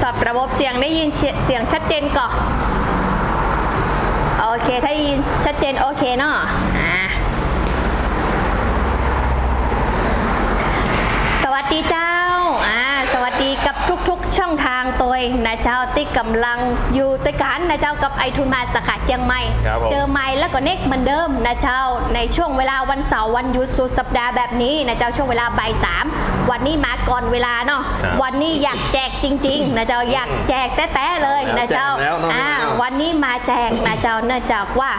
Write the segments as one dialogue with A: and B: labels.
A: สอบระบบเสียงได้ยินเสียงชัดเจนก่อนโอเค ถ้ายินชัดเจนโอเคเนาะอ่าสวัสดีจ้า ตัวเองนะเจ้าที่กำลังอยู่ด้วยกันนะเจ้ากับไอทุนมาสาขาเชียงใหม่
B: ครับผม
A: เจอไม่แล้วก็เน็กเหมือนเดิมนะเจ้า ในช่วงเวลาวันเสาร์วันหยุดสุดสัปดาห์แบบนี้นะเจ้าช่วงเวลาบ่ายสามวันนี้มาก่อนเวลาเนาะ
B: ครับ
A: วันนี้อยากแจกจริง ๆ นะเจ้าอยากแจกแต้ๆเลยนะเจ้า
B: แจกแล้วเนอะ
A: อ่า
B: แจกแล้ว
A: วันนี้มาแจกนะเจ้าเนื่องจากว่า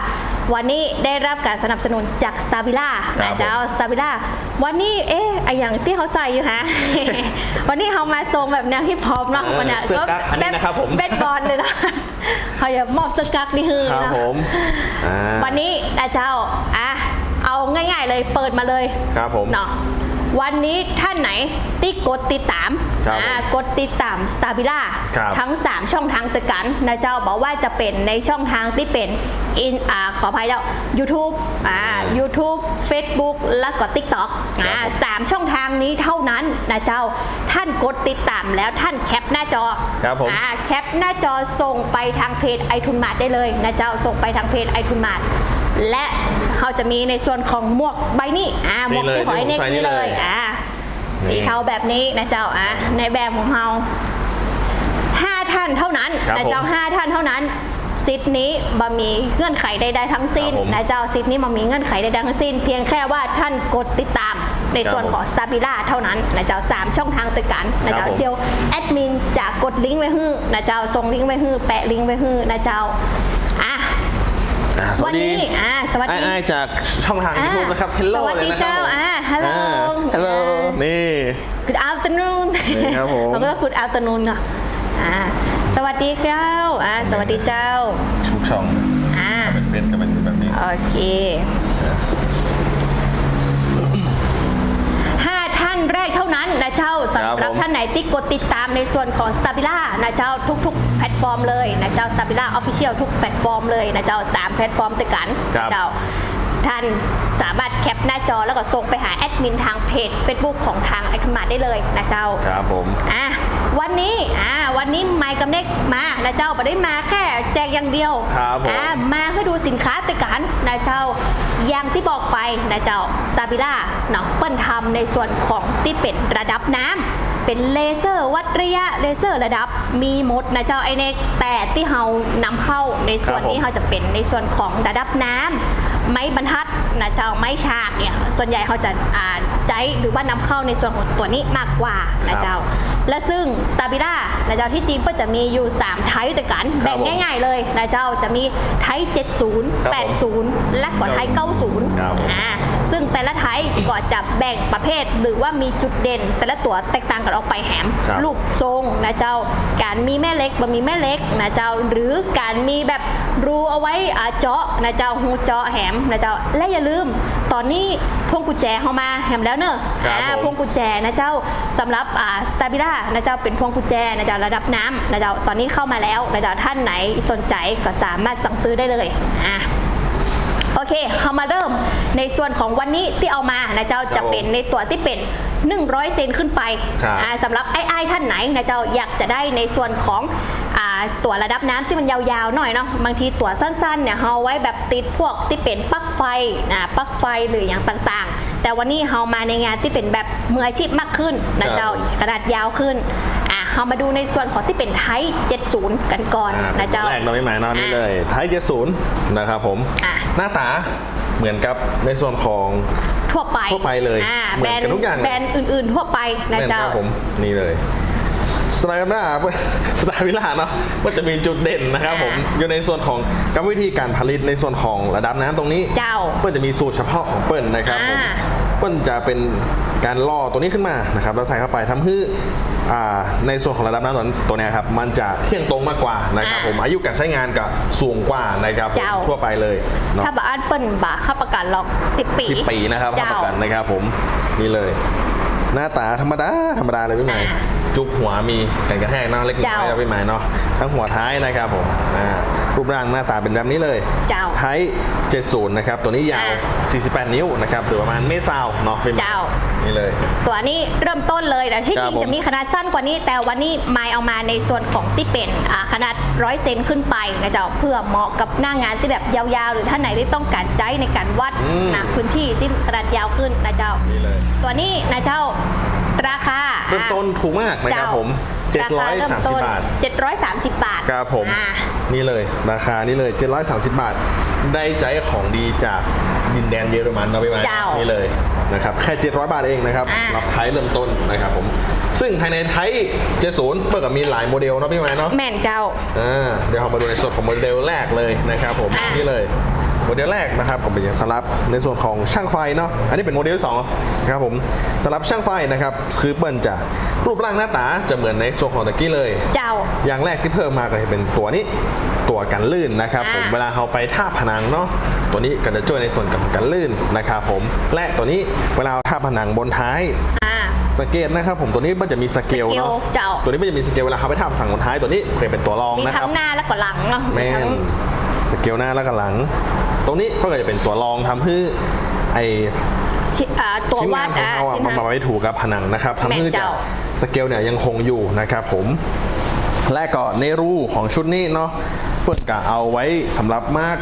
A: วันนี้ได้รับการสนับสนุนจากสตาร์บิล่า
B: ครั
A: นะ
B: บ
A: เจ้าสตาร์บิล่าวันนี้เอ๊ะไออย่างที่เขาใส่อยู่ฮะ วันนี้เขามาทรงแบบแนวฮิปฮอปเนาะ
B: เออ
A: วันเนี้ย
B: เสื้อกั๊กอันนี้นะครับผม
A: เบสบอลเลยนะเขาอย่ามอบสกักนี่คือ
B: ครับ
A: นะ
B: ผมอ่า
A: วันนี้นะเจ้าอะเอาง่าย ๆ เลยเปิดมาเลย
B: ครับผม
A: เนาะ วันนี้ท่านไหนที่กดติดตาม
B: ครับ
A: อ่ากดติดตามสตาร์บิล่า
B: ครับ
A: ทั้ง 3 ช่องทางติดกันนะเจ้าบอกว่าจะเป็นในช่องทางที่เป็นอินอ่าขออภัยเจ้า YouTube อ่า YouTube Facebook แล้วก็ TikTok อ่าสามช่องทางนี้เท่านั้นนะเจ้าท่านกดติดตามแล้วท่านแคปหน้าจอ
B: ครับผม
A: อ่า แคปหน้าจอส่งไปทางเพจไอทุนมาดได้เลยนะเจ้าส่งไปทางเพจไอทุนมาดและ เขาจะมีในส่วนของหมวกใบนี้อ่าหมวก
B: นี่เลย
A: ที่หอยเน็ก
B: ที่ผมใส่นี่
A: นี่เล
B: เลยย
A: อ่า
B: นี่
A: สีเทาแบบนี้นะเจ้าอะในแบบของเราห้าท่านเท่านั้น
B: ครับ
A: นะเจ้า
B: ผม
A: ห้าท่านเท่านั้นสิทธิ์นี้บะมีเงื่อนไขใดๆทั้งสิ้น
B: ครับผม
A: นะเจ้าสิทธิ์นี้บะมีเงื่อนไขใดๆทั้งสิ้น เพียงแค่ว่าท่านกดติดตามในส่วน
B: ครับผม
A: ของสตาร์บิล่าเท่านั้นนะเจ้าสามช่องทางติดกันนะเจ้า
B: ครับผม
A: เดียวแอดมินจะกดลิงก์ไว้ให้นะเจ้าส่งลิงก์ไว้ให้แปะลิงก์ไว้ให้นะเจ้าอะ
B: อ่าส
A: วั
B: วันสดี
A: นี้อ่าสวัสดี
B: ไอ้ายๆจากช่องทางยูทูบนะครับ Hello
A: สวัสดี
B: เลยนะครับ
A: เจ้า
B: ผม
A: อ่า Hello
B: อ่า Hello นี่
A: Good afternoon
B: นี่ครับผม
A: เราก็ Good afternoon ค่ะอ่าสวัสดีเจ้าอ่าสวัสดีเจ้า
B: ทุกช่อง
A: อ่า
B: เป็นเฟซกันเป็นแบบนี้
A: โอเคห้าท่าน แรกเท่านั้นนะเจ้าสำห
B: ครั
A: รับบ
B: ผม
A: ท่านไหนที่กดติดตามในส่วนของ s t a b i l a นะเจ้าทุก ๆ แพลตฟอร์มเลยนะเจ้า s t a b i l a Official ทุกแพลตฟอร์มเลยนะเจ้าสามแพลตฟอร์มติดกัน
B: ครับ
A: นะเจ้าท่านสามารถแคปหน้าจอแล้วก็ส่งไปหาแอดมินทางเพจ Facebook ของทางไอคอนมาได้เลยนะเจ้า
B: ครับผม
A: อะ วันนี้ อ่า วันนี้ไมค์กับเน็กมานะเจ้าไม่ได้มาแค่แจกอย่างเดียว
B: ครับผม
A: อ่า มาให้ดูสินค้าติดกันนะเจ้า อย่างที่บอกไปนะเจ้าสตาบิล่าเนาะเปิ้นทำในส่วนของที่เป็นระดับน้ำ เป็นเลเซอร์วัดระยะเลเซอร์ระดับมีหมดนะเจ้าไอเน็กแต่ที่เฮานำเข้าในส่วน
B: ครับผม
A: นี้เขาจะเป็นในส่วนของระดับน้ำไม้บรรทัดนะเจ้าไม้ฉากเนี่ยส่วนใหญ่เขาจะอ่าใจหรือว่านำเข้าในส่วนของตัวนี้มากกว่านะเจ้า และซึ่งสตาบิล่านะเจ้าที่จีนก็จะมีอยู่3ไทป์ด้วยกัน
B: ครับ
A: แบ่งง่าย ๆ เลยนะเจ้าจะมีไทป์
B: ครับผม
A: 70 80 และก็ไทป์
B: ครับผม
A: 90อ่าซึ่งแต่ละไทป์ก็จะแบ่งประเภทหรือว่ามีจุดเด่นแต่ละตัวแตกต่างกันออกไปแหม
B: ครับ
A: รูปทรงนะเจ้า การมีแม่เล็กบ่มีแม่เล็กนะเจ้า หรือการมีแบบรูเอาไว้อ่าเจาะนะเจ้าหูเจาะแหมนะเจ้า และอย่าลืมตอนนี้พวงกุญแจเข้ามาแหมแล้วเนอะ
B: ครับ
A: อ่า
B: ผม
A: พวงกุญแจนะเจ้าสำหรับอ่าสตาบิล่านะเจ้าเป็นพวงกุญแจนะเจ้าระดับน้ำนะเจ้าตอนนี้เข้ามาแล้วนะเจ้าท่านไหนสนใจก็สามารถสั่งซื้อได้เลยอะ โอเคเรามาเริ่มในส่วนของวันนี้ที่เอามานะเจ้า
B: ครับ
A: จะเป็นในตัวที่เป็น 100 เซนขึ้นไป
B: ครับ
A: อ่าสำหรับไอ้ไอ้ท่านไหนนะเจ้าอยากจะได้ในส่วนของอ่าตัวระดับน้ำที่มันยาวๆหน่อยเนาะบางทีตัวสั้นๆเนี่ยเราเอาไว้แบบติดพวกที่เป็นปลั๊กไฟนะปลั๊กไฟหรืออย่างต่างๆ แต่วันนี้เรามาในงานที่เป็นแบบมืออาชีพมากขึ้นนะเจ้า
B: ครับ
A: ขนาดยาวขึ้นอะ เรามาดูในส่วนของที่เป็นไทป์70 กันก่อน
B: อ่า
A: นะเจ้า
B: แรกเราไม่หมายนอนนี่เลย ไทยเจ็ดศูนย์นะครับผม
A: อะ
B: หน้าตาเหมือนกับในส่วนของ
A: ทั่วไป
B: ทั่วไปเลย
A: อ่า
B: เหมื
A: แบร
B: อน
A: น
B: กัน
A: ด์
B: ทุกอย่างเลย
A: แบรนด์อื่น ๆ ทั่วไปนะเจ้า
B: ครับผมนี่เลย สไตล์หน้าสไตล์วิลาเนาะมันจะมีจุดเด่นนะครับผม
A: อ่า
B: อยู่ในส่วนของกรรมวิธีการผลิตในส่วนของระดับน้ำตรงนี้
A: เจ้า
B: เปิ้ลจะมีสูตรเฉพาะของเปิ้ลนะครับผม
A: อ่า
B: เปิ้ลจะเป็นการล่อตัวนี้ขึ้นมานะครับแล้วใส่เข้าไปทำให้อ่าในส่วนของระดับน้ำตัวตัวเนี้ยครับมันจะเที่ยงตรงมากกว่านะครับผมอายุการใช้งานก็สูงกว่านะครับผม
A: เจ้า
B: ทั่วไปเลยเนาะ
A: ถ้าบาอันเปิ้ลบาถ้าประกันหรอก10ปี
B: สิบปีนะครับรับ
A: เจ้า
B: ประกันนะครับผมนี่เลย หน้าตาธรรมดาธรรมดาเลยพี่ใหม่
A: อ่า
B: จุกหัวมีกันกระแทกหน้าเล็กน้อย
A: เจ้า
B: ครับพี่ใหม่เนาะทั้งหัวท้ายนะครับผมอ่ารูปร่างหน้าตาเป็นแบบนี้เลย
A: เจ้า
B: ไทย70 นะครับ ตัวนี้ยาว
A: อ่า
B: 48 นิ้วนะครับหรือประมาณเมตรซาวเนาะพี่ใหม่
A: เจ้า
B: นี่เลย
A: ตัวนี้เริ่มต้นเลยนะที่
B: ค
A: จ
B: รับ
A: ริง
B: ผม
A: จะมีขนาดสั้นกว่านี้ แต่วันนี้ไมายเอามาในส่วนของที่เป็นอ่าขนาดร้อยเซนขึ้นไปนะเจ้าเพื่อเหมาะกับหน้างานที่แบบยาวๆ หรือท่านไหนที่ต้องการใจในการวัดนะพื้นที่ที่ขนาดยาวขึ้นนะเจ้า
B: นี่เลย
A: ตัวนี้นะเจ้า ราคา
B: เริ่มต้นถูกมากนะครับผม
A: ราคาเริ่มต้น
B: 730 บาท
A: 730 บาท
B: ครับผม
A: อ่า
B: นี่เลยราคานี่เลย 730 บาท ได้ใจของดีจากดินแดนเยอรมันเนาะพี่ไม้
A: เจ้า
B: นี่เลยนะครับแค่ 700 บาทเองนะครับ
A: อ่ารั
B: รับไทยเริ่มต้นนะครับผม ซึ่งภายในไทย70เปิดกับมีหลายโมเดลเนาะพี่ไม้เนาะ
A: แม่นเจ้า
B: อ่าเดี๋ยวเรามาดูในส่วนของโมเดลแรกเลยนะครับผม
A: อะ
B: นี่เลย โมเดลแรกนะครับผมเป็นสำหรับในส่วนของช่างไฟเนาะอันนี้เป็นโมเดลที่สองนะครับผมสำหรับช่างไฟนะครับคือเปิ้ลจะรูปร่างหน้าตาจะเหมือนในส่วนของตะกี้เลย
A: เจ้า
B: อย่างแรกที่เพิ่มมาก็จะเป็นตัวนี้ตัวกันลื่นนะครับผมเวลาเราไปท่าผนังเนาะตัวนี้ก็จะช่วยในส่วนกับกันลื่นนะครับผมและตัวนี้เวลาท่าผนังบนท้ายสเกลนะครับผมตัวนี้มันจะมีสเกลเนาะตัวนี้มันจะมีสเกลเวลาเขาไปท่าผนังบนท้ายตัวนี้เคยเป็นตัวรองนะค
A: ทั้
B: รับ
A: งหน้าและก็หลังเนาะ
B: แม่
A: มีทั้ง
B: สเกลหน้าแล้วก็หลัง ตรงนี้ก็จะเป็นตัวรองทำให้ไอ
A: ชิอ่าตัว
B: ชิ้น
A: วางา
B: น
A: ด
B: ของ
A: อ่า
B: เราอะ
A: ชิ้น
B: มัน
A: งาน
B: มาไว้ถูกกับผนังนะครับทำให้
A: แม่น
B: จะ
A: เจ้า
B: สเกลเนี่ยยังคงอยู่นะครับผม และก็ในรูของชุดนี้เนาะเพื่อนกะเอาไว้สำหรับมาก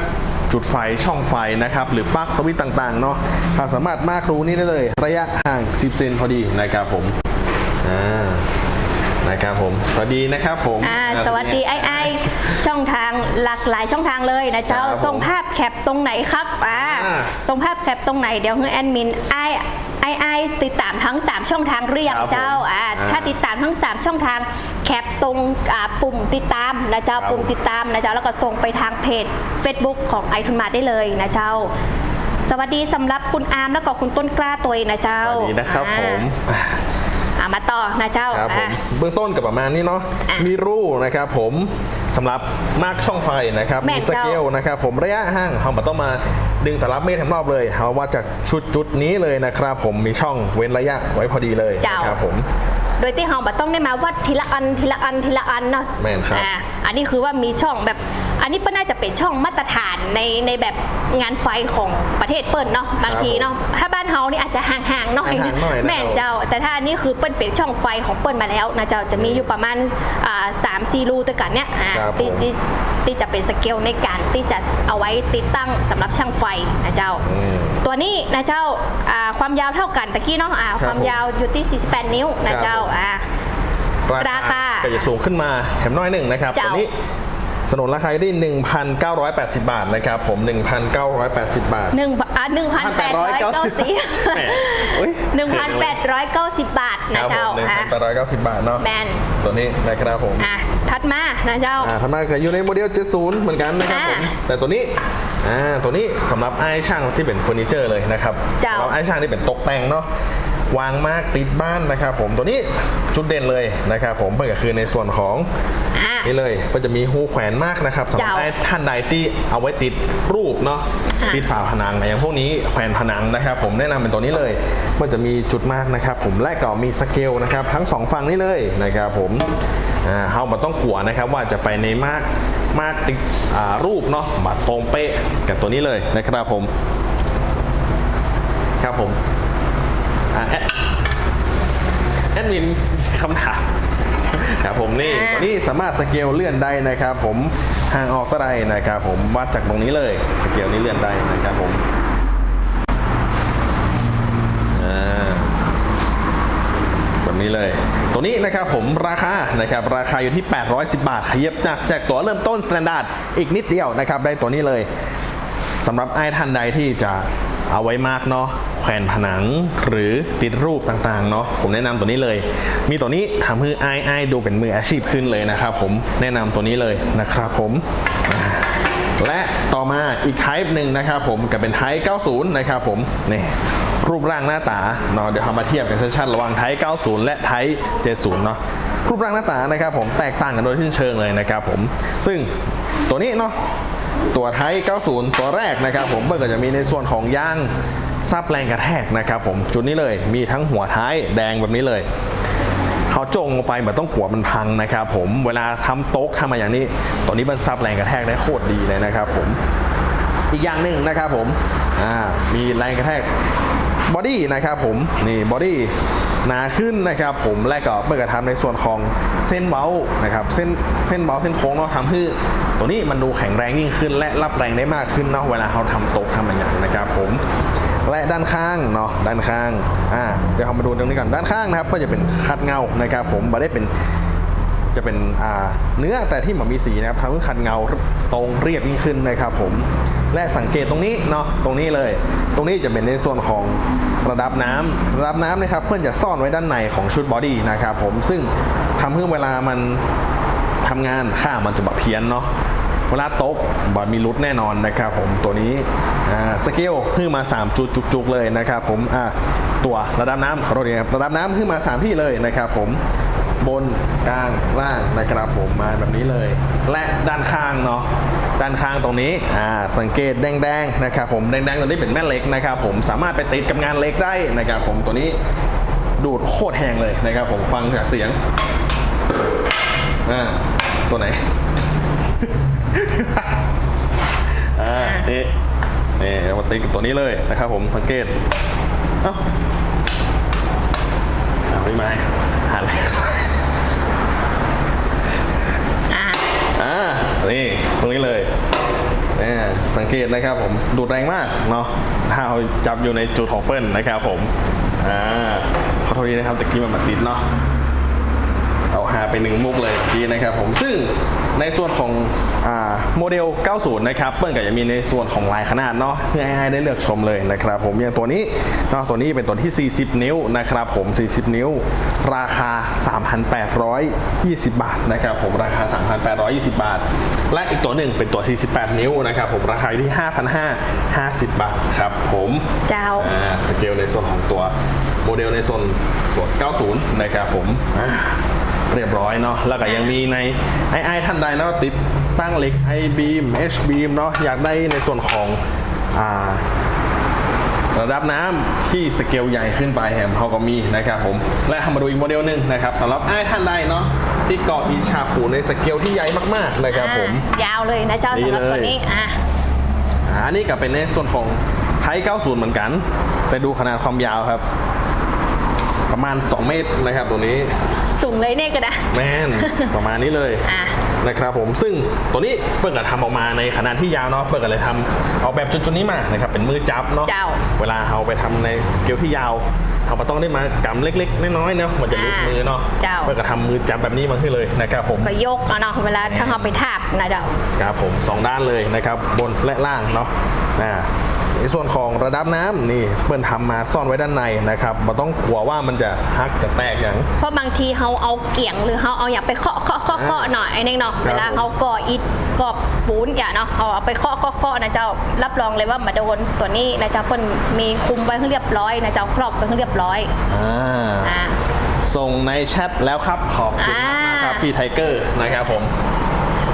B: จุดไฟช่องไฟนะครับ หรือปลั๊กสวิตช์ต่างๆเนาะเราสามารถมากรูนี้ได้เลย ระยะห่าง 10 เซนพอดีนะครับผมอ่านะครับผม สวัสดีนะครับผม
A: อ่าสวัสดีไอ้ไอ้ช่ องทางหลากหลายช่องทางเลยนะเจ้า
B: ครับผม
A: ส่งภาพแคปตรงไหนครับอ่า
B: อ่า
A: ส่งภาพแคปตรงไหนเดี๋ยวให้แอดมินไอ้ไอ้ไอ้ติดตามทั้ง 3 ช่องทางเรียง
B: ครับผม
A: เจ้าอ่า
B: อ่า
A: ถ้าติดตามทั้ง 3 ช่องทางแคปตรงอ่าปุ่มติดตามนะเจ้า
B: ครับ
A: ปุ่มติดตามนะเจ้าแล้วก็ส่งไปทางเพจ Facebook ของไอทุนมาได้เลยนะเจ้า สวัสดีสำหรับคุณอาร์มแล้วก็คุณต้นกล้าตัวเองนะเจ้า
B: สวัสดีนะครับ
A: อ่า
B: ผม
A: อ่ามาต่อนะเจ้า
B: ครับผม
A: อ่า
B: เบื้องต้นกับประมาณนี้เนาะ
A: อะ
B: มีรูนะครับผมสำหรับมาร์กช่องไฟนะครับ
A: แม่
B: มี
A: น
B: ส
A: เจ้า
B: เกลนะครับผมระยะห่างเราไม่ต้องมาดึงแต่รับเมตรทั้งรอบเลยเราว่าจากชุดจุดนี้เลยนะครับผมมีช่องเว้นระยะไว้พอดีเลย
A: เจ้า
B: นะครับผม
A: โดยที่เราแบบต้องได้มาวัดทีละอันทีละอันทีละอันเนาะ
B: แม่นครับ
A: อ่าอันนี้คือว่ามีช่องแบบ อันนี้ก็น่าจะเป็นช่องมาตรฐานในในแบบงานไฟของประเทศเปิ้ลเนาะบางทีเนาะถ้าบ้านเฮานี่อาจจะห่างๆหน่อย
B: ห่างๆหน่อยนะ
A: แม่นเจ้า แต่ถ้าอันนี้คือเปิ้ลเป็นช่องไฟของเปิ้ลมาแล้วนะเจ้าจะมีอยู่ประมาณอ่าสามสี่รูด้วยกันเนี่ยอ่า
B: ครับ
A: ที่
B: ผม
A: ที่ที่จะเป็นสเกลในการที่จะเอาไว้ติดตั้งสำหรับช่างไฟนะเจ้า
B: อืม
A: ตัวนี้นะเจ้าอ่าความยาวเท่ากันตะกี้เนาะอ่า
B: ครับ
A: ความยาวอยู่ที่ 48 นิ้วนะเจ้า
B: ครับผม
A: อ่าราคา
B: ก็จะสูงขึ้นมาแถมน้อยหนึ่งนะครับ
A: เจ้า
B: ตัวนี้ สนนราคาอยู่ที่ 1,980 บาทนะครับผม 1,980 บาท
A: หนึ่งอะหนึ่งพันแปดร้อยเก้าสิบ
B: แหมอุ๊ย
A: หนึ่งพันแปดร้อยเก้าสิบบาท
B: ค
A: นะ
B: รับผ
A: เจ้ามอะ
B: 1,890บาทเนาะ
A: แมน
B: ตัวนี้นะครับผม
A: อะถัดมานะเจ้า
B: อ่าทำมาก็อยู่ในโมเดล 70 เหมือนกันนะครับผม
A: อ่า
B: แต่ตัวนี้อ่าตัวนี้สำหรับไอ้ช่างที่เป็นเฟอร์นิเจอร์เลยนะครับ
A: เจ้า
B: สำหรับไอ้ช่างที่เป็นตกแต่งเนาะ วางมากติดบ้านนะครับผมตัวนี้จุดเด่นเลยนะครับผมเพื่อก็คือในส่วนของ
A: อะ
B: นี่เลยก็จะมีหูแขวนมากนะครับสำหรับ
A: เจ้า
B: ไอ้ท่านใดที่เอาไว้ติดรูปเนาะ
A: อะ
B: ติดฝาผนังอย่างพวกนี้แขวนผนังนะครับ ผมแนะนำเป็นตัวนี้เลยมันจะมีจุดมากนะครับ ผมและก็มีสเกลนะครับ ทั้งสองฝั่งนี้เลยนะครับผมอ่าเฮาบ่ต้องกลัวนะครับว่าจะไปในมากมากติดอ่ารูปเนาะบัดตรงเป๊ะกับตัวนี้เลยนะครับผมครับผมอ่าแอดแอดมินคำถามครับผมนี่
A: อ่า
B: ตัวนี้สามารถสเกลเลื่อนได้นะครับ ผมห่างออกก็ได้นะครับ ผมวัดจากตรงนี้เลยสเกลนี้เลื่อนได้นะครับผมอ่าแบบนี้เลย ตัวนี้นะครับผมราคานะครับราคาอยู่ที่ 810 บาทขยับจากจากตัวเริ่มต้นสแตนดาร์ดอีกนิดเดียวนะครับได้ตัวนี้เลย สำหรับไอ้ท่านใดที่จะ เอาไว้มากเนาะแขวนผนังหรือติดรูปต่างๆเนาะผมแนะนำตัวนี้เลย มีตัวนี้ทำให้ไอไอดูเป็นมืออาชีพขึ้นเลยนะครับผมแนะนำตัวนี้เลยนะครับผมและต่อมาอีกไทป์หนึ่งนะครับผมก็เป็นไทป์90 นะครับผมนี่รูปร่างหน้าตาเนาะเดี๋ยวเรามาเทียบกันชัดๆระหว่างไทป์90 และไทป์70 เนาะรูปร่างหน้าตานะครับผมแตกต่างกันโดยสิ้นเชิงเลยนะครับผม ซึ่งตัวนี้เนาะ ตัวไทย 90 ตัวแรกนะครับผมเบิร์ก็จะมีในส่วนของยางซับแรงกระแทกนะครับผมจุดนี้เลยมีทั้งหัวท้ายแดงแบบนี้เลยเขาจงลงไปแบบต้องกลัวมันพังนะครับผมเวลาทำโต๊ะทำมาอย่างนี้ ตัวนี้มันซับแรงกระแทกได้โคตรดีเลยนะครับผมอีกอย่างหนึ่งนะครับผมมีแรงกระแทกบอดี้นะครับผมนี่บอดี้ หนาขึ้นนะครับผมและก็เมื่อกระทำในส่วนของเส้นเว้านะครับเส้นเส้นเว้าเส้นโค้งเนาะทำให้ตัวนี้มันดูแข็งแรงยิ่งขึ้น และรับแรงได้มากขึ้นเนาะเวลาเราทำตกทำอะไรอย่างนะครับผมและด้านข้างเนาะด้านข้างอ่าเดี๋ยวเรามาดูตรงนี้ก่อนด้านข้างนะครับ ก็จะเป็นคัดเงานะครับผมมาได้เป็น จะเป็นเนื้อแต่ที่มันมีสีนะครับทำให้คันเงาตรงเรียบยิ่งขึ้นนะครับผมและสังเกตตรงนี้เนาะตรงนี้เลย ตรงนี้จะเป็นในส่วนของระดับน้ำระดับน้ำนะครับ เพื่อนจะซ่อนไว้ด้านในของชุดบอดี้นะครับผมซึ่งทำให้เวลามันทำงานค่ามันจะแบบเพี้ยนเนาะเวลาตกบอดมีรุดแน่นอนนะครับผมตัวนี้สเกลขึ้นมา 3 จุดจุกๆเลยนะครับผมตัวระดับน้ำขอโทษทีครับระดับน้ำขึ้นมา 3 ที่เลยนะครับผม บนกลางล่างนะครับผมมาแบบนี้เลย และด้านข้างเนาะด้านข้างตรงนี้อ่าสังเกตแดงๆนะครับผมแดงๆตัวนี้เป็นแม่เหล็กนะครับผมสามารถไปติดกับงานเหล็กได้นะครับผมตัวนี้ดูดโคตรแหงเลยนะครับผมฟังจากเสียงอ่าตัวไหนอ่านี่นี่เรามาติดตัวนี้เลยนะครับผมสังเกตเอ้าอ่าไม่มาหันเลย
A: อ่า
B: อ่า นี่ ตรงนี้เลยนี่สัง เกตนะครับผมดูดแรงมากเนาะถ้าเราจับอยู่ในจุดของเปิ้ลนะครับผมอ่าขอโทษทีนะครับตะกี้มันมาติดเนาะ เอาหาไปหนึ่งมุกเลยเมื่อกี้นะครับผมซึ่งในส่วนของอ่าโมเดล 90 นะครับเปิ้ลก็จะมีในส่วนของลายขนาดเนาะเพื่อให้ได้เลือกชมเลยนะครับผมอย่างตัวนี้เนาะตัวนี้เป็นตัวที่ 40 นิ้วนะครับผม 40 นิ้ว ราคา 3,820 บาทนะครับผมราคา 3,820 บาท และอีกตัวหนึ่งเป็นตัว 48 นิ้วนะครับผมราคาอยู่ที่ 5,550 บาทครับผม
A: เจ้า
B: อ่าสเกลในส่วนของตัวโมเดลในส่วนส่วน 90 นะครับผมอ่า เรียบร้อยเนาะแล้วก็ยังมีในไอไอท่านใดเนาะติดตั้งเหล็ก i beam h beam เนาะอยากได้ในส่วนของอ่าระดับน้ำที่สเกลใหญ่ขึ้นไปแฮมเขาก็มีนะครับผม และทำมาดูอีกโมเดลหนึ่งนะครับสำหรับไอท่านใดเนาะที่เกาะอีชาปูในสเกลที่ใหญ่มากๆนะครับผม
A: อ่ายาวเลยนะเจ้า
B: นี่
A: สำหรับ
B: เลย
A: ตัวนี้อะ
B: อ่าอันนี้ก็เป็นในส่วนของไทย 90 เหมือนกัน แต่ดูขนาดความยาวครับ ประมาณ 2 เมตรนะครับตัวนี้
A: สูงเลยเนี่ยก็นะ
B: แม่นประมาณนี้เลย
A: อะ
B: นะครับผมซึ่งตัวนี้เปิ้ลก็ทำออกมาในขนาดที่ยาวเนาะเปิ้ลก็เลยทำเอาแบบจุดๆนี้มานะครับเป็นมือจับเนาะ
A: เจ้า
B: เวลาเอาไปทำในสเกลที่ยาวเราก็ต้องได้มากำเล็กๆน้อยๆเนาะมันจะลุกมือเนาะ
A: เจ้า
B: เปิ้ลก็ทำมือจับแบบนี้มาให้เลยนะครับผม
A: ก็ยกเอาเนาะเวลาถ้าเขาไปทาบนะเจ้า
B: ครับผมสองด้านเลยนะครับบนและล่างเนาะนะ ในส่วนของระดับน้ำนี่เปิ้ลทำมาซ่อนไว้ด้านในนะครับเราต้องกลัวว่ามันจะฮักจะแตกอย่าง
A: เพราะบางทีเขาเอาเกี่ยงหรือเขาเอาอย่างไปเคาะเคาะเคาะเคาะหน่อยไอ้นี่เนาะ
B: ครับ
A: เวลาเขาก่ออิฐก่อปูนอย่าเนาะเขาเอาไปเคาะเคาะเคาะนะเจ้ารับรองเลยว่ามาโดนตัวนี้นะเจ้าเปิ้นมีคุมไว้ให้เรียบร้อยนะเจ้าครอบไว้ให้เรียบร้อย
B: อ่า
A: อ่า
B: ส่งในแชทแล้วครับขอบคุณมากๆครับ
A: อ่า
B: พี่ไทเกอร์นะครับผม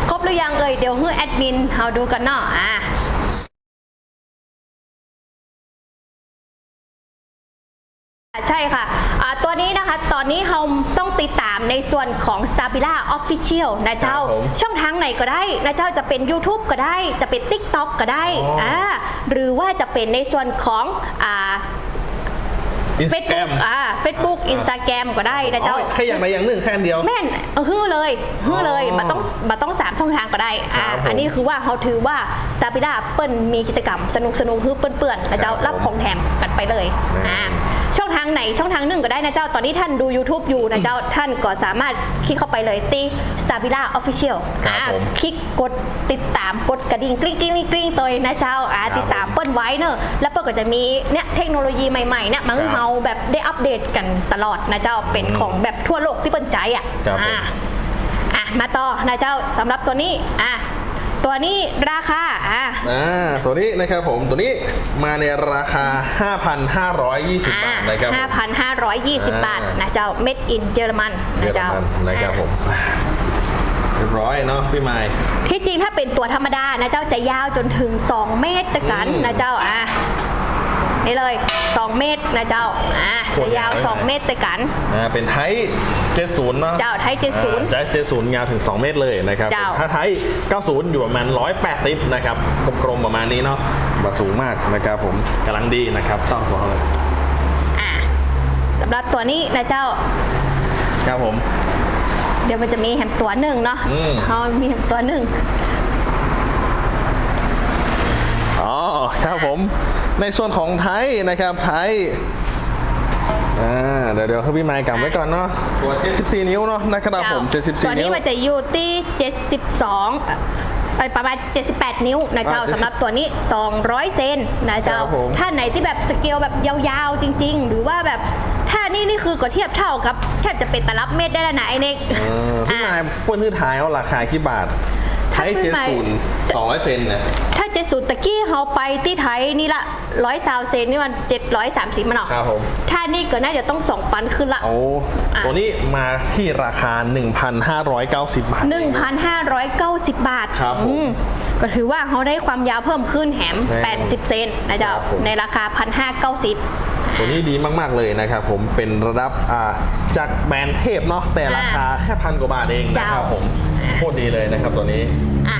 A: ครบหรือยังเอ่ยเดี๋ยวให้แอดมินเขาดูกันเนาะอ่า ตัวนี้นะคะตอนนี้เราต้องติดตามในส่วนของ Stabila Official นะเจ้า
B: ครับผม
A: ช่องทางไหนก็ได้นะเจ้าจะเป็น YouTube ก็ได้ จะเป็น TikTok ก็ได้
B: อ๋ออ่
A: อ่าหรือว่าจะเป็นในส่วนของอ่า
B: อินส
A: เฟ
B: ตา
A: ซ
B: แกร
A: บุ๊
B: ม
A: กอ่าเฟซบุ๊กอินสตาแกรมก็ได้นะเจ้า
B: แค่อย่างใดอย่างหนึ่งแค่อันเดียว
A: แม่นเออฮื้อเลยฮื้อเลย
B: อ๋อ
A: มาต้องมาต้องสามช่องทางก็ได้อ่า
B: ครับผม
A: อันนี้คือว่าเขาถือว่า s t a b i l a เปิ้ลมีกิจกรรมสนุกสนุกฮื้อเปื่อนๆนะเจ้า
B: ครับ
A: รับของแถมกันไปเลย
B: แม่
A: อ่าช่องทางไหนช่องทางหนึ่งก็ได้นะเจ้าตอนนี้ท่านดู YouTube อยู่นะเจ้าท่านก็สามารถคลิกเข้าไปเลยตี s t a b i l a Official
B: ครับ
A: อ่า
B: ผม
A: คลิกกดติดตามกดกระดิ่งกริ๊งกริ๊งกริ๊งตัวนะเจ้าอ่า
B: ครับ
A: ติดตามเปิ้ลไว้เนอะแล้วเปิ้ลก็จะมีเนี่ยเทคโนโลยีใหม่ๆเนี่ยมาให้
B: ครับ
A: เฮาแบบได้อัปเดตกันตลอดนะเจ้าเป็นของแบบทั่วโลกที่เปิ้ลใจอะ
B: ครับผม
A: อ่าอะมาต่อนะเจ้าสำหรับตัวนี้อะตัวนี้ราคาอะ
B: อ่าตัวนี้นะครับผมตัวนี้มาในราคา 5,520 บาทนะครับผม
A: ห้าพันห้าร้อยยี่สิบบาทนะเจ้า made in เยอรมัน
B: เยอ
A: นะ
B: ร
A: เจ้า
B: มันนะครับผมเรียบร้อยเนาะพี่ไม้
A: ที่จริงถ้าเป็นตัวธรรมดานะเจ้าจะยาวจนถึง 2 เมตรกัน
B: อืม
A: นะเจ้าอะ นี่เลย 2 เมตรนะเจ้าอะ
B: โคต
A: จะ
B: รยายา
A: วว
B: เลย
A: 2เมตรกัน
B: อ่าเป็นไทย70เนาะ
A: เจ้าไทย70
B: จะ70 ยาวถึง 2 เมตรเลยนะครับ
A: เจ้า
B: ถ้าไทย90 อยู่ประมาณ 180 นะครับกลมๆประมาณนี้เนาะมาสูงมากนะครับผมกำลังดีนะครับต้องตัวเลย
A: สำหรับตัวนี้นะเจ้า
B: ครับผม
A: เดี๋ยวมันจะมีแหมตัวหนึ่งเนาะ
B: อืม
A: เขามีแหมตัวหนึ่ง
B: อ๋อครับผมในส่วนของไทยนะครับไทยอ่าเดี๋ยวเดี๋ยวให้พี่ไมค์กลับไว้ก่อนเนาะตัว 74 นิ้วเนาะนะครับผม
A: ตัว
B: 74
A: นี้
B: นิ้ว
A: มันจะอยู่ที่ 72เอ่อประมาณ 78 นิ้วนะเจ้า
B: อ่า
A: สำหรับตัวนี้ 200 เซนนะเจ้า
B: ครับผม
A: ถ้าไหนที่แบบสเกลแบบยาวๆจริง ๆ หรือว่าแบบถ้านี่นี่คือก็เทียบเท่ากับแทบจะเป็นตลับเม็ดได้แล้วนะไอ้เน็ก
B: เออพี่ไม
A: อะ
B: ค์เปิ้ลที่ท้ายเอาราคากี่บาทไท
A: ถ้ายพี่ไมค์
B: 70 200เซนเนี่ย
A: ถ้า70ตะกี้เขาไปที่ไทยนี่ละ100ซาวเซนนี่มัน730มันออก
B: ครับผม
A: ถ้านี่ก็น่าจะต้อง2ปันขึ้นละ
B: โอ้
A: อะ
B: ตัวนี้มาที่ราคา 1,590 บาท
A: 1,590 บาท
B: ครับผม
A: อืมก็ถือว่าเขาได้ความยาวเพิ่มขึ้นแหม
B: แน่
A: 80 เซนนะเจ้า
B: ครับผม
A: ในราคา 1,590
B: ตัวนี้ดีมาก ๆ เลยนะครับผมเป็นระดับอ่าจากแบรนด์เทพเนาะแต่ราคาแค่พันกว่าบาทเองนะครับ
A: เจ้า
B: ผมโคตรดีเลยนะครับตัวนี้
A: อะ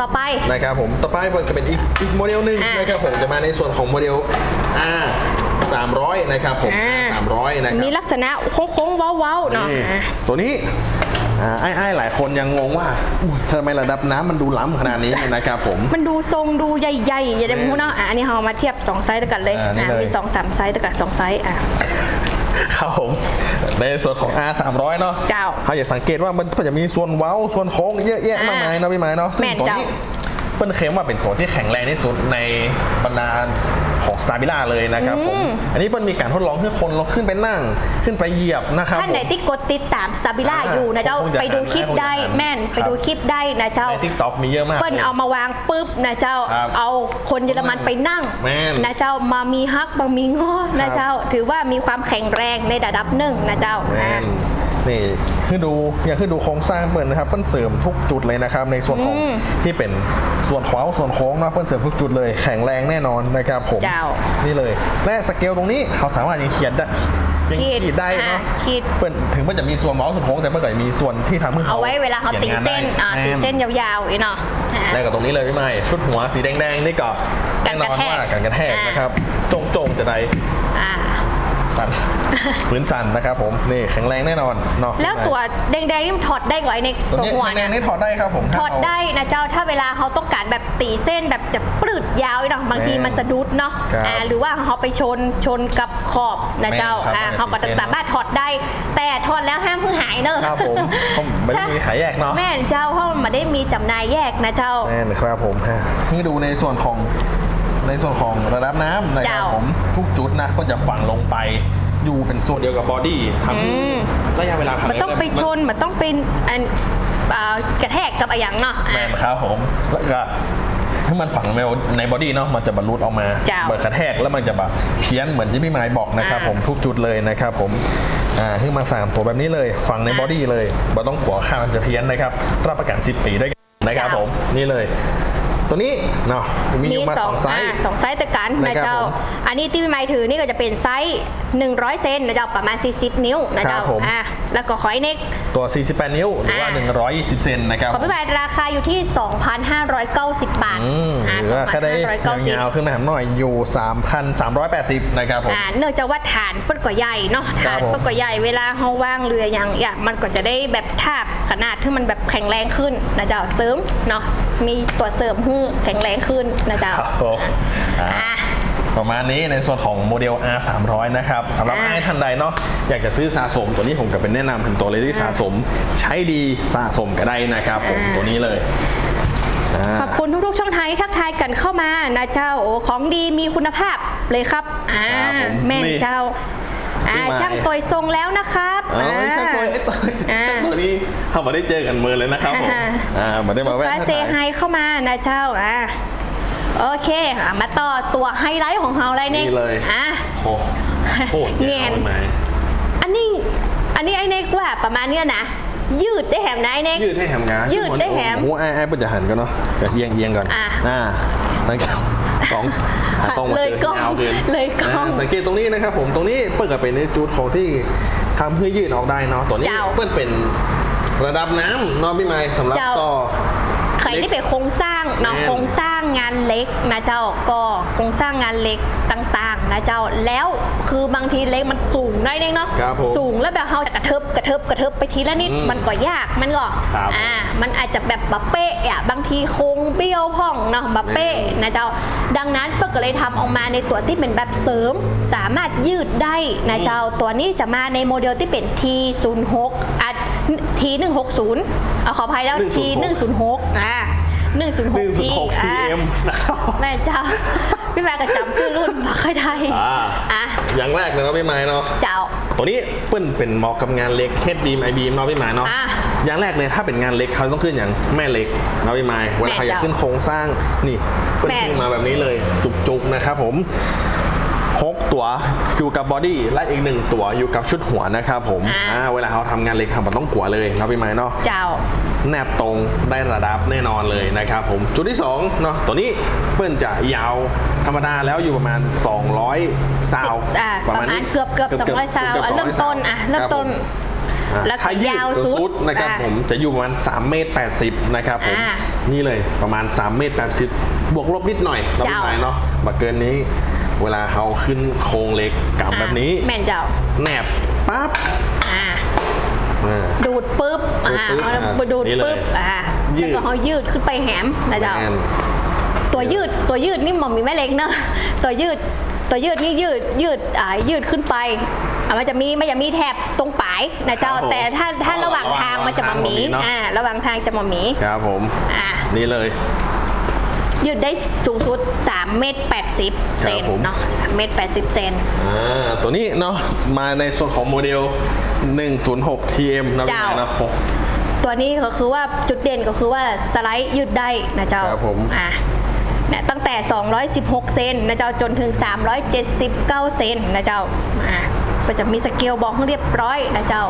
A: ต่อไป
B: นะครับผมต่อไปก็เป็นอีกอีกโมเดลหนึ่ง
A: อะ
B: นะครับผมจะมาในส่วนของโมเดล R 300นะครับผม
A: อ่า
B: 300นะครับ
A: มีลักษณะโค้งๆเว้าๆเนาะ
B: นี่
A: อะ
B: ตัวนี้อ่าไอ้ไอ้หลายคนยังงงว่าอุ๊ยทำไมระดับน้ำมันดูล้ำขนาดนี้นะครับผม
A: มันดูทรงดูใหญ่ๆอย่าได้พูดเนาะอะอันนี้เรามาเทียบ 2 ไซส์ด้วยกันเลย
B: อ่านี่เลย
A: มี 2 3 ไซส์ด้วยกัน2ไซส์อะ
B: ครับผมในส่วนของ R 300เนาะ
A: เจ้า
B: เขาอย่าสังเกตว่ามันก็จะมีส่วนเว้าส่วนโค้งเยอะแยะมากมายเนาะพี่ไม้เนาะซึ่ง
A: แม่น
B: ตัว
A: เจ้า
B: นี้เปิ้ลเคลมว่าเป็นตัวที่แข็งแรงที่สุดในบรรดา ของ s t a b i l a เลยนะครับผม
A: อืม
B: อันนี้เปิ้ลมีการทดลองให้คนลองขึ้นไปนั่ง ขึ้นไปเหยียบนะครับ
A: ท่านไหน
B: ผม
A: ที่กดติดตามสตาบิล่า
B: อ่า
A: อยู่นะเจ้า
B: คงจะ
A: ไปดูคลิป
B: หาได้
A: ได้
B: คงจะหา
A: แม่น
B: ครับ
A: ไปดูคลิปได้นะเจ้า
B: ใน TikTok มีเยอะมาก
A: เปิ้ลเอามาวางปุ๊บนะเจ้า
B: ครับ
A: เอาคนเยอรมันไปนั่ง
B: แม่น
A: นะเจ้ามามีฮักมามีง้อนะเจ้า ถือว่ามีความแข็งแรงในระดับหนึ่งนะเจ้า
B: แม่ นนี่คือดูอยากคือดูโครงสร้างเปิ้ลนะครับเปิ้ลเสริมทุกจุดเลยนะครับ ในส่วนของ
A: อืม
B: ที่เป็นส่วนขวาส่วนโค้งเนาะเปิ้ลเสริมทุกจุดเลยแข็งแรงแน่นอนนะครับผม
A: เจ้า
B: นี่เลยและสเกลตรงนี้เขาสามารถยังเขียนได้ยัง
A: ขีด
B: ขีดได้เนาะ
A: อะขีด
B: เปิ้ลถึงมันจะมีส่วนเมาส์ส่วนโค้งแต่เปิ้ลก็จะมีส่วนที่ทำให้
A: เอาไว้เวลาเขาตีเส้นอ่าตีเส้นยาวๆอีเนาะอ่า
B: ได้กับตรงนี้เลยพี่ไม้ชุดหัวสีแดงๆนี่ก็
A: กั
B: แน่
A: น
B: น
A: ก
B: อ
A: ระ
B: น
A: แทก
B: ว่ากันกระแทก
A: อ่าน
B: นะครับจงจงๆจะได้
A: อ่า
B: สั่น พื้นสั่นนะครับผมนี่แข็งแรงแน่นอนเนาะ
A: แล้วตัวแดงๆนี่มันถอดได้ก่อนไอ้ใน
B: ตัว
A: ตัว
B: นี้
A: หัว
B: แข็งแร
A: เนี่
B: ง
A: ย
B: นี่ถอดได้ครับผม
A: ถอดได้นะเจ้าถ้าเวลาเขาต้องการแบบตีเส้นแบบจะปลืดยาวอีเนาะบางทีมันสะดุดเนาะ
B: ครับ
A: อ่าหรือว่าเขาไปชนชนกับขอบนะเจ้า
B: แม่นครับ
A: อ่าเขาก็จะสามารถถอดได้ แต่ถอดแล้วห้ามเพิ่งหายเนอะ
B: ครับผมผมไม่ได้มีขายแยกเนาะ
A: แม่นเจ้าเพราะมันไม่ได้มีจำหน่ายแยกนะเจ้า
B: แน่นครับผมฮะนี่ดูในส่วนของ ในส่วนของระดับน้ำนะครับ
A: เจ้า
B: ผมทุกจุดนะก็จะฝังลงไปอยู่เป็นส่วนเดียวกับบอดี้ท
A: อืมำ
B: ระยะเวลาทำ
A: มันต้องไปชนมันต้องเป็นอันอ่ากระแทกกับอะไรอย่างเนาะ
B: แม
A: อ่า
B: นครับผมแล้วก็ถ้ามันฝังในในบอดี้เนาะมันจะบรรลุออกมา
A: เจ้า
B: เบิดกระแทกแล้วมันจะแบบเพี้ยนเหมือนที่พี่ไม้บอกนะครับ
A: อ่า
B: ผมทุกจุดเลยนะครับผมอ่าขึ้นมาสามตัวแบบนี้เลยฝังในบอดี้เลยบ่ต้องกลัวค่ามันจะเพี้ยนนะครับรับประกัน 10 ปีด้วยกันนะครับ
A: เจ้า
B: ผมนี่เลย ตัวนี้เนาะมีอ
A: มี
B: ยู่มา
A: ส
B: ส
A: อ
B: องงไซส์
A: อ่าสองไซส์แต่กัน
B: นะ
A: นะครับเจ้า
B: ผม
A: อันนี้ที่พี่ไม้ถือนี่ก็จะเป็นไซส์ 100 เซนนะเจ้าประมาณ 40 นิ้วนะเจ้า
B: ครับผม
A: อ่าแล้วก็ขอยเน็ก
B: ตัว 48 นิ้วหรือว่า
A: อ่า
B: 120 เซนนะครับ
A: ของพี่ไม้ราคาอยู่ที่ 2,590 บาท
B: อืม
A: อ่า
B: หรือว่าแค่ได้ยาว
A: 2,590
B: ๆขึ้นมาหน่อยอยู่ 3,380 นะครับผม
A: อ่าเนื่องจากว่าฐานเปิ้นก็ใหญ่เนาะ
B: ครั
A: ฐา
B: บ
A: น
B: ผม
A: เปิ้นก็ใหญ่เวลาเฮาว่างเรืออย่างอย่างมันก็จะได้แบบทาบขนาดที่มันแบบแข็งแรงขึ้นนะเจ้าเสริมเนาะมีตัวเสริมฮื้อแข็งแรงขึ้นนะเจ้า
B: ครับผมอ่า
A: อะ
B: ประมาณนี้ในส่วนของโมเดล R 300นะครับสำหรับ
A: อ่า
B: ไอ้ท่านใดเนาะอยากจะซื้อสะสมตัวนี้ผมก็เป็นแนะนำถึงตัวเลยที่สะสม ใช้ดีสะสมก็ได้นะครับผม
A: อ่า
B: ตัวนี้เลยอ่า
A: ขอบคุณทุกๆช่องทางที่ทักทายกันเข้ามานะเจ้าโอ้ของดีมีคุณภาพเลยครับอ่า
B: ครับผม
A: แม่น
B: นี่
A: เจ้า อ่า
B: พี่ไม้
A: ช่างตัวยทรงแล้วนะครับ
B: เออช่างตัวไอ้ตัว
A: อ่า
B: ช่างตัวนี้เขาไม่ได้เจอกันมือเลยนะครับผม
A: อ่า
B: อ่าไม่ได้มา
A: ลูก
B: แวะ
A: ค้า
B: ทัก
A: เซ
B: ทาย
A: ไฮเข้ามานะเจ้าอะโอเคอะมาต่อตัวไฮไลท์ของเราเลยเนี่ย
B: นี่เลย
A: อะ
B: โอ้โหโคตร
A: เนี
B: ยาวย
A: น
B: เลยไหม
A: อันนี้อันนี้ไอ้เน็กว่าประมาณเนี้ยนะยืดได้แหมนะไอ้เน็ก
B: ยืดให้แหมงา
A: ยืดได้แหม
B: โอ้โหไอ้ไอ้เปิดจะหันกันเนาะเดี๋ยวเอียงเอียงก่อน
A: อะ
B: อ่าสังเกต กล้องหากล้องมา
A: เลย
B: เจอก
A: ล้อง
B: ยาวเกิน
A: เลยกล้องา
B: สังเกตตรงนี้นะครับผมตรงนี้เปิดกับเป็นในจุดของที่ทำให้ยืดออกได้เนาะตัวนี้
A: เจ้า
B: เปิดเป็นระดับน้ำเนาะพี่ไม้สำหรับ
A: เจ้า
B: ต่อ
A: ขรที่เป็นโครงสร้างเนาะ
B: แม่น
A: โครงสร้าง งานเล็กนะเจ้าก็โครงสร้างงานเล็กต่างๆนะเจ้าแล้วคือบางทีเล็กมันสูงหน้อยนึงเนาะ
B: ครับผม
A: สูงแล้วแบบเขาจะกระเทิบกระเทิบกระเทิบไปทีละนิด
B: อืม
A: มันก็ยากมันก็
B: ครับ
A: อ่ามันอาจจะแบบบะเป๊ะอะบางทีโครงเบี้ยวพ่องเนาะบะเป๊ะ
B: แม่น
A: นะเจ้า ดังนั้นเพื่อก็เลยทำออกมาในตัวที่เป็นแบบเสริม สามารถยืดได้นะเจ้าตัวนี้จะมาในโมเดลที่เป็น T06 อะ T160 เอาขออภัยแล้ว T106 อ่า 106 T
B: 106
A: อ่า
B: TM นะครับ
A: แม่เจ้า พี่แม่ก็จำชื่อรุ่นมาค่อยได้
B: อ่า
A: อะ
B: อย่างแรกเลยเนาะพี่ไม้เนาะ
A: เจ้า
B: ตัวนี้เปิ้นเป็นเหมาะกับงานเล็กเฮดบีมไอบีมเนาะพี่ไม้เนาะ
A: อะ
B: อย่างแรกเลยถ้าเป็นงานเล็กเขาต้องขึ้นอย่างแม่เล็กเนาะพี่ไม้เวลาเขาอยาก
A: แม่เจ้า
B: ขึ้นโครงสร้างนี่เปิ้น
A: แม่
B: ขึ้นมาแบบนี้เลยจุกๆนะครับผมหก ตัวอยู่กับบอดี้และอีกหนึ่งตัวอยู่กับชุดหัวนะครับผม
A: อ่า
B: อ่าเวลาเขาทำงานเล็กทำมันต้องกลัวเลยเนาะพี่ไม้เนาะ
A: เจ้า
B: แนบตรงได้ระดับแน่นอนเลยนะครับผมจุดที่2เนาะตัวนี้เปิ้นจะยาวธรรมดาแล้วอยู่ประมาณ 200ซาว
A: อ่าประมาณ
B: นี้
A: เกือบเกือบ200ซาวอะเริ่มต้นอะเริ่มต้น
B: ครับผม
A: แล้วก็
B: ถ้ายื
A: ยาว
B: ด
A: สุ
B: สุ
A: ด
B: ดนะครับ
A: อะ
B: ผมจะอยู่ประมาณ3เมตร80นะครับผม
A: อ่า
B: นี่เลยประมาณ3เมตร80บวกลบนิดหน่อยเรา
A: เจ้า
B: ไม่เนาะมาเกินนี้ เวลาเขาขึ้นโครงเหล็กกลับแบบนี้
A: อะแม่นเจ้า
B: แนบปั๊บ
A: อ่า
B: อ่า
A: ดูดปุ๊บอ่า
B: ดูดปุ๊บ
A: เอา
B: อะ
A: ดูด
B: นี่เลย
A: ปุ๊บอ่า
B: ยืด
A: แล้วก็เขายืดขึ้นไปแหมนะเจ้า
B: แม่น
A: ตัวยืดตัวยืดนี่หมอมมีแม่เล็กเนอะตัวยืดตัวยืดนี่ยืดยืดอ่ายืดขึ้นไปอะมันจะมีมันจะมีแถบตรงปลายนะเจ้า
B: ครับผม
A: แต่ถ้าถ้า
B: อ๋อ
A: ระหว่างทางมันจะมามี
B: ระหว่างทางมันมีเนอะ
A: อ่าระหว่างทางจะมามี
B: ครับผม
A: อ่า
B: นี่เลย
A: ยืดได้สูงสุด3เมตร80 เซน
B: ครับผม
A: เนาะ3เมตร80 เซน
B: อ่าตัวนี้เนาะมาในส่วนของโมเดล 106 TM นะพี่
A: เจ้า
B: ไม้นะผม
A: ตัวนี้ก็คือว่าจุดเด่นก็คือว่าสไลด์ยืดได้นะเจ้า
B: ครับผม
A: อะเนี่ยตั้งแต่ 216 เซนนะเจ้าจนถึง 379 เซนนะเจ้าอะก็จะมีสเกลบอกให้เรียบร้อยนะเจ้า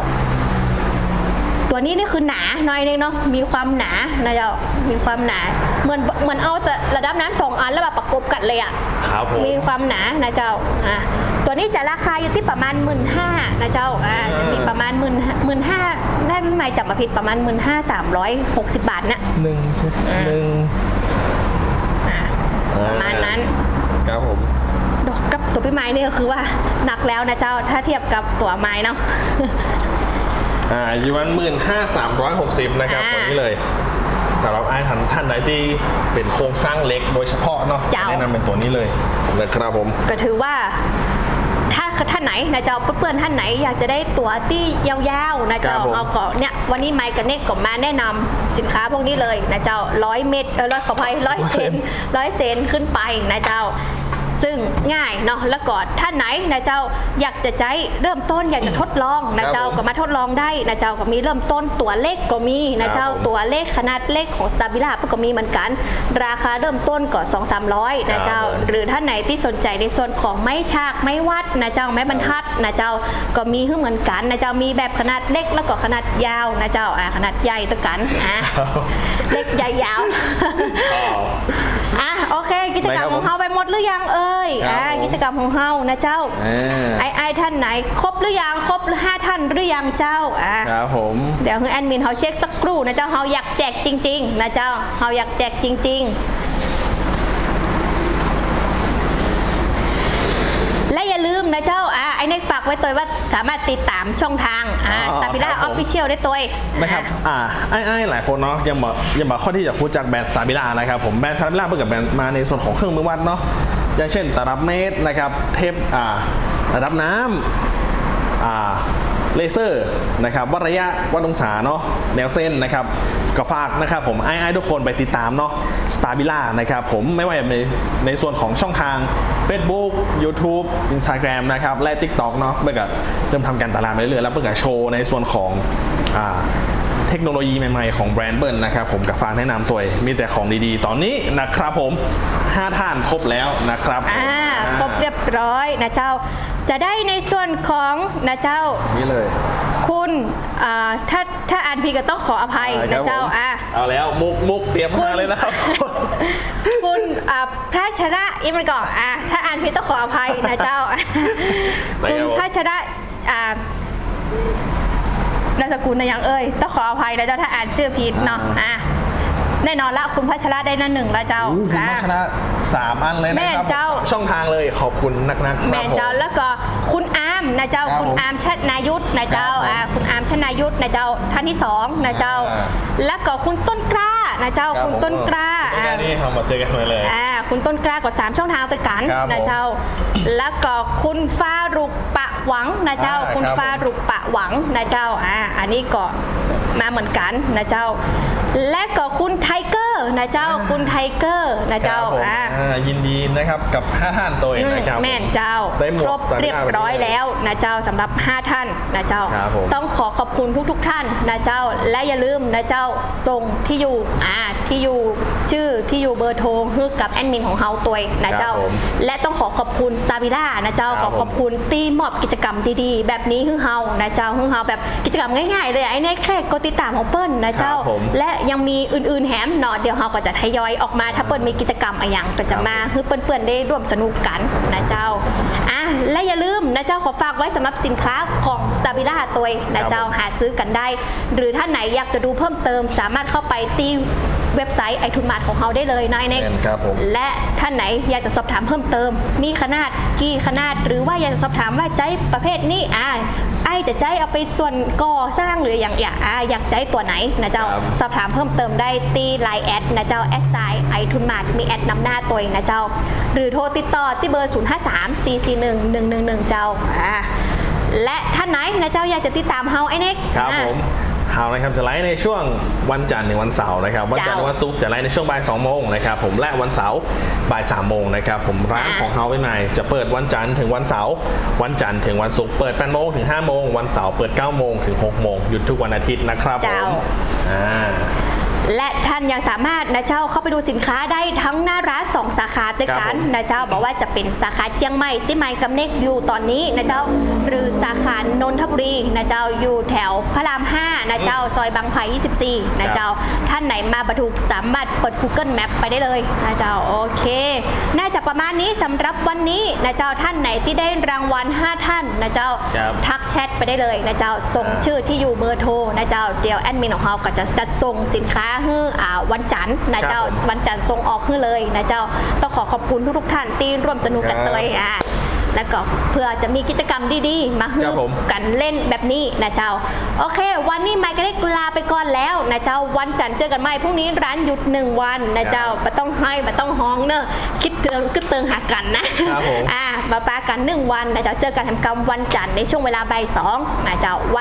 A: ตัวนี้นี่คือหนาหน่อยนึงเนาะมีความหนานะเจ้ามีความหนา เหมือนเหมือนเอาแต่ระดับน้ำสองอันแล้วแบบประกบกันเลยอะ
B: ครับผม
A: มีความหนานะเจ้าอะตัวนี้จะราคาอยู่ที่ประมาณ1 5ื่นนะเจ้าอะ
B: อ่ามี
A: มีประมาณหมื่นหมื่นห้าได้ไม่หมายจับมาผิดประมาณหมื่นห้าสามร้อยหกสิบบาทนะ
B: หนึ่งหนึ่ง
A: อะประมาณนั้น
B: ครับผม
A: ดอกกับตัวพี่ไม้นี่ก็คือว่าหนักแล้วนะเจ้าถ้าเทียบกับตัวไม้เนาะ
B: อ่าอยู่วันหมื่นห้าสามร้อยหกสิบนะครับ
A: อ่า
B: ตัวนี้เลยสำหรับไอ้ท่านท่านใดที่เป็นโครงสร้างเล็กโดยเฉพาะเนาะ
A: เจ้า
B: แนะนำเป็นตัวนี้เลยนะครับผม
A: ก็ถือว่า ถ้าท่านไหนนะเจ้าเพื่อนๆท่านไหน อยากจะได้ตัวที่ยาวๆนะเจ้า
B: ครับผม
A: เอาก็เนี่ยวันนี้ไมค์กับเน็กก็มาแนะนำสินค้าพวกนี้เลยนะเจ้าร้อยเม็ดเออร้อยขออภัยร้อยเซนร้อยเซนขึ้นไปนะเจ้า ซึ่งง่ายเนาะแล้วก็ท่านไหนนะเจ้าอยากจะใช้เริ่มต้นอยากจะทดลองนะเจ้า
B: ครับผม
A: ก็มาทดลองได้นะเจ้าก็มีเริ่มต้นตัวเลขก็มีนะเจ้า
B: ครับผม
A: ตัวเลขขนาดเลขของสตาบิล่าก็มีเหมือนกัน ราคาเริ่มต้นก็สองสามร้อยนะเจ้า
B: ครับผม
A: หรือท่านไหนที่สนใจในส่วนของไม้ฉากไม้วัดนะเจ้าไม้บรรทัดนะเจ้าก็มีให้เหมือนกันนะเจ้ามีแบบขนาดเล็กแล้วก็ขนาดยาวนะเจ้าอ่าขนาดใหญ่ตัวกันอะเล็กใหญ่ยาว
B: อ๋อ
A: อะโอเค กิจกรรมของเฮาไปหมดหรือยังเอ่ย
B: ครับ
A: อะ
B: ผม
A: กิจกรรมของเฮานะเจ้า
B: อ่า
A: ไอ้ไอ้ท่านไหน ครบหรือยังครบห้าท่านหรือยังเจ้าอะ
B: ครับผม
A: เดี๋ยวให้แอดมินเขาเช็คสักครู่นะเจ้าเฮาอยากแจกจริง ๆ นะเจ้าเฮาอยากแจกจริง ๆ และอย่าลืมนะ เจ้าอะไอ้เน็กฝากไว้ตัวว่าสามารถติดตามช่องทางอ่า
B: อ๋
A: ส
B: อ
A: ตาบิล่า
B: ครั
A: อบ
B: ผม
A: อฟฟิเชียลได้ตัวเอง
B: นะครับ อ่าไอ้ไอ้หลายคนเนาะ ยังบอกยังบอกข้อที่จะพูดจากแบรนด์สตาร์บิล่านะครับผม แบรนด์สตาร์บิล่าเพื่อกับแบรนด์มาในส่วนของเครื่องมือวัดเนาะ อย่างเช่นตลับเมตรนะครับ เทป อ่า ระดับน้ำ อ่า เลเซอร์นะครับวัดระยะวัดองศาเนาะแนวเส้นนะครับก็ฝากนะครับผมไอ้ทุกคนไปติดตามเนาะสตาร์บิล่านะครับผมไม่ว่าในในส่วนของช่องทาง Facebook YouTube Instagram นะครับและ TikTok เนาะเพื่อกับเริ่มทำการตลาดไปเรื่อยๆแล้วเพื่อกับโชว์ในส่วนของอ่าเทคโนโลยีใหม่ๆของแบรนด์เบิร์นนะครับผมกับฟางแนะนำตัวมีแต่ของดีๆ ตอนนี้นะครับผม 5 ท่านครบแล้วนะครับ
A: อ่าครบเรียบร้อยนะเจ้า จะได้ในส่วนของนะเจ้า
B: นี่เลย
A: คุณอ่าถ้าถ้าอ่านผิดก็ต้องขออภัย
B: ครั
A: นะ
B: บ
A: เจ้า
B: ผม
A: อะ
B: เอาแล้วมุกมุกเตรียมมาเลยนะครับ
A: คุณอ่าพระชระอีมันก่อนอะถ้าอ่านผิดต้องขออภัยนะเจ้า
B: ไม่
A: คุณ
B: เอา
A: พระชระอ่านามสกุลนะยังเอ่ยต้องขออภัยนะเจ้าถ้าอ่านชื่อผิดเนาะอะ แน่นอนละคุณพัชระได้นั่นหนึ่งละเจ้า
B: อู้คุณ
A: อ่า
B: พัชนะสามอันเลยนะ
A: แม่
B: ครับ
A: เจ้า
B: ช่องทางเลยขอบคุณนักๆครับ
A: แม่เจ้า
B: ผม
A: แล้วก็คุณอามนะเจ้า
B: ครับ
A: คุณอามชนายุทธนะเจ้า
B: ครับผม
A: อ่าคุณอามชนายุทธนะเจ้าท่านที่สองนะเจ้า
B: อ่า
A: แล้วก็คุณต้นกล้านะเจ้า
B: รับ
A: คุณต้นกล้า
B: ผมแค่นี้ทำมาเจอกันเลย
A: อ่าคุณต้นกล้าก็สามช่องทางติดกัน
B: ครับ
A: นะเจ้า แล้วก็คุณฟารุกปะ หวังนะเจ้า
B: อ่า
A: คุณ
B: ครับ
A: ฟารุกปะหวังนะเจ้าอ่าอันนี้ก็มาเหมือนกันนะเจ้า และก็คุณไทเกอร์ นะเจ้าคุณไทเกอร์นะเจ้า
B: ครับผม
A: อ่า
B: อ่ายินดีนะครับกับ 5 ท่านตัวเองนะครับ
A: แม่นเจ้า
B: ได้หมวก
A: ครบ
B: สตาร์
A: เรียบ
B: ด้า
A: ร้อย
B: วันนี้
A: แล้วนะเจ้าสำหรับ 5 ท่านนะเจ้า
B: ครับผม
A: ต้องขอขอบคุณทุกๆทท่านนะเจ้า และอย่าลืมนะเจ้าส่งที่อยู่อ่าที่อยู่ชื่อที่อยู่เบอร์โทรให้กับแอดมินของเฮาตัวยนะเจ้า
B: ครับผม
A: และต้องขอขอบคุณสตาร์วิล่านะเจ้า
B: ค
A: ข
B: รั
A: อบ
B: ผม
A: ขอบคุณตีมอบกิจกรรมดีๆ แบบนี้ฮึเฮานะเจ้าฮึเฮาแบบกิจกรรมง่ายๆเลยไอ้เนี่ยแค่กดติดตามของเปิ้ลนะเจ้า
B: ครับผม
A: และยังมีอื่นๆแถมหนอเดี๋ยวเฮาก็จะทยอยออกมาถ้าเปิ้นมีกิจกรรมอะไรอย่างก็จะมาให้เปิ้นๆได้ร่วมสนุกกันนะเจ้าอะ และอย่าลืมนะเจ้าขอฝากไว้สำหรับสินค้าของสตาร์วิล่าตัวยนะเจ้า
B: ครับผม
A: หาซื้อกันได้ หรือท่านไหนอยากจะดูเพิ่มเติมสามารถเข้าไปที่เว็บไซต์ไอทุนมาร์ของเราได้เลยนะไอ้เน็ก
B: แม่นครับผม
A: และท่านไหนอยากจะสอบถามเพิ่มเติม มีขนาดกี่ขนาด หรือว่าอยากจะสอบถามว่าใจประเภทนี้อ่าไอจะใจเอาไปส่วนก่อสร้างหรืออย่างอยากอ่าอยากใจตัวไหนนะเจ้า
B: ครับ
A: สอบถามเพิ่มเติมได้ตีไลน์แอดนะเจ้าแอดไซไอทุนมาร์มีแอดนำหน้าตัวเองนะเจ้า หรือโทรติดต่อที่เบอร์ 0 5 3 4 4 1 1 1 1เจ้าอ่าและท่านไหนนะเจ้าอยากจะติดตามเฮาไอเน็ก
B: ครับ
A: อ่า
B: ผมเฮานะครับจะไลฟ์ในช่วงวันจันทร์ถึงวันเสาร์นะครับ วันจันทร์ถึ
A: เจ้า
B: งวันศุกร์จะไลฟ์ในช่วงบ่าย2โมงนะครับผมและวันเสาร์บ่าย3โมงนะครับผมร้าน
A: อ่า
B: ของเฮาเป็นใหม่จะเปิดวันจันทร์ถึงวันเสาร์วันจันทร์ถึงวันศุกร์เปิด8โมงถึง5โมงวันเสาร์เปิด9โมงถึง6โมงหยุดทุกวันอาทิตย์นะครับผ
A: เจ้า
B: มอ่า
A: และท่านยังสามารถนะเจ้าเข้าไปดูสินค้าได้ทั้งหน้าร้านสองสาขาด้วยกัน
B: ครับผม
A: นะเจ้าบอกว่าจะเป็นสาขาเจียงใหม่ที่ไมกำเนกอยู่ตอนนี้นะเจ้าหรือสาขานนทบุรีนะเจ้าอยู่แถวพระราม5นะเจ้าซอยบางไผ่24นะเจ้าท่านไหนมาบรรทุกสามารถเปิด Google Map ไปได้เลยนะเจ้าโอเค น่าจะประมาณนี้สำหรับวันนี้นะเจ้าท่านไหนที่ได้รางวัล 5 ท่านนะเจ้า
B: ครับ
A: ทักแชทไปได้เลยนะเจ้าส่ง
B: อ่า
A: ชื่อที่อยู่เบอร์โทรนะเจ้าเดี๋ยวแอดมินของเราก็จะจัดส่งสินค้าให้อ่าวันจันทร์นะเจ้า
B: ครับผม
A: วันจันทร์ส่งออกให้เลยนะเจ้าต้องขอขอบคุณทุกๆท่านที่ร่วมสนุกกัน
B: ครับ
A: เลยอ่าแล้วก็เพื่อจะมีกิจกรรมดีๆ มาให้
B: ครับผม
A: กันเล่นแบบนี้นะเจ้า โอเค วันนี้ไมค์ก็ได้ลาไปก่อนแล้วนะเจ้าวันจันทร์เจอกันใหม่พรุ่งนี้ร้านหยุดหนึ่งวันนะเจ้าไม่ต้องให้ไม่ต้องฮ้องเนอะคิดเตืองคิดเตืองหากันนะครับ
B: ผม
A: อ่ามาปากันหนึ่งวันนะเจ้าเจอกันทำกรรมวันจันทร์ในช่วงเวลาบ่ายสองนะเจ้าวัน